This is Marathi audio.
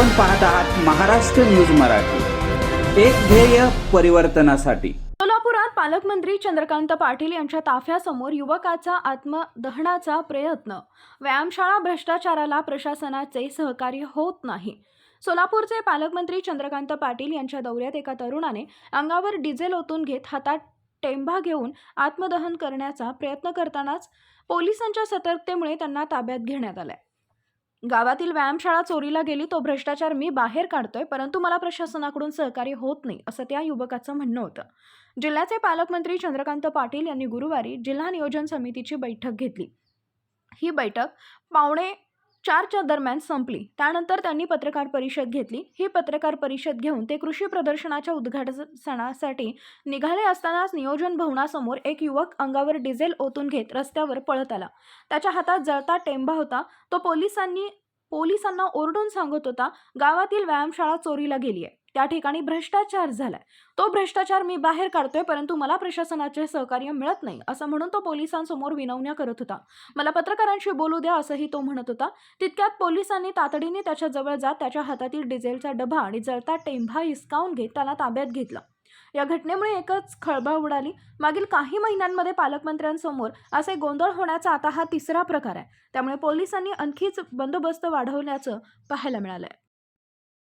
पाहत आहात महाराष्ट्र न्यूज मराठी. एक ध्येय परिवर्तनासाठी. सोलापुरात पालकमंत्री चंद्रकांत पाटील यांच्या ताफ्यासमोर युवकाचा आत्मदहनाचा प्रयत्न. व्यायामशाळा भ्रष्टाचाराला प्रशासनाचे सहकार्य होत नाही. सोलापूरचे पालकमंत्री चंद्रकांत पाटील यांच्या दौऱ्यात एका तरुणाने अंगावर डिझेल ओतून घेत हातात टेंभा घेऊन आत्मदहन करण्याचा प्रयत्न करतानाच पोलिसांच्या सतर्कतेमुळे त्यांना ताब्यात घेण्यात आलाय. गावातील व्यायामशाळा चोरीला गेली तो भ्रष्टाचार मी बाहेर काढतोय परंतु मला प्रशासनाकडून सहकार्य होत नाही असं त्या युवकाचं म्हणणं होतं. जिल्ह्याचे पालकमंत्री चंद्रकांत पाटील यांनी गुरुवारी जिल्हा नियोजन समितीची बैठक घेतली. ही बैठक पावणे चारच्या दरम्यान संपली. त्यानंतर त्यांनी पत्रकार परिषद घेतली. ही पत्रकार परिषद घेऊन ते कृषी प्रदर्शनाच्या उद्घाटनासाठी निघाले असतानाच नियोजन भवनासमोर एक युवक अंगावर डिझेल ओतून घेत रस्त्यावर पळत आला. त्याच्या हातात जळता टेंबा होता. तो पोलिसांनी पोलिसांना ओरडून सांगत होता गावातील व्यायामशाळा चोरीला गेली आहे त्या ठिकाणी भ्रष्टाचार झालाय. तो भ्रष्टाचार मी बाहेर काढतोय परंतु मला प्रशासनाचे सहकार्य मिळत नाही असं म्हणून तो पोलिसांसमोर विनवण्या करत होता. मला पत्रकारांशी बोलू द्या असंही तो म्हणत होता. तितक्यात पोलिसांनी तातडीने त्याच्याजवळ जात त्याच्या हातातील डिझेलचा डबा आणि जळता टेंभा हिसकावून घेत त्याला ताब्यात घेतलं. या घटनेमुळे एकच खळबळ उडाली. मागील काही महिन्यांमध्ये पालकमंत्र्यांसमोर असे गोंधळ होण्याचा आता हा तिसरा प्रकार आहे. त्यामुळे पोलिसांनी आणखीच बंदोबस्त वाढवल्याचं पाहायला मिळालं आहे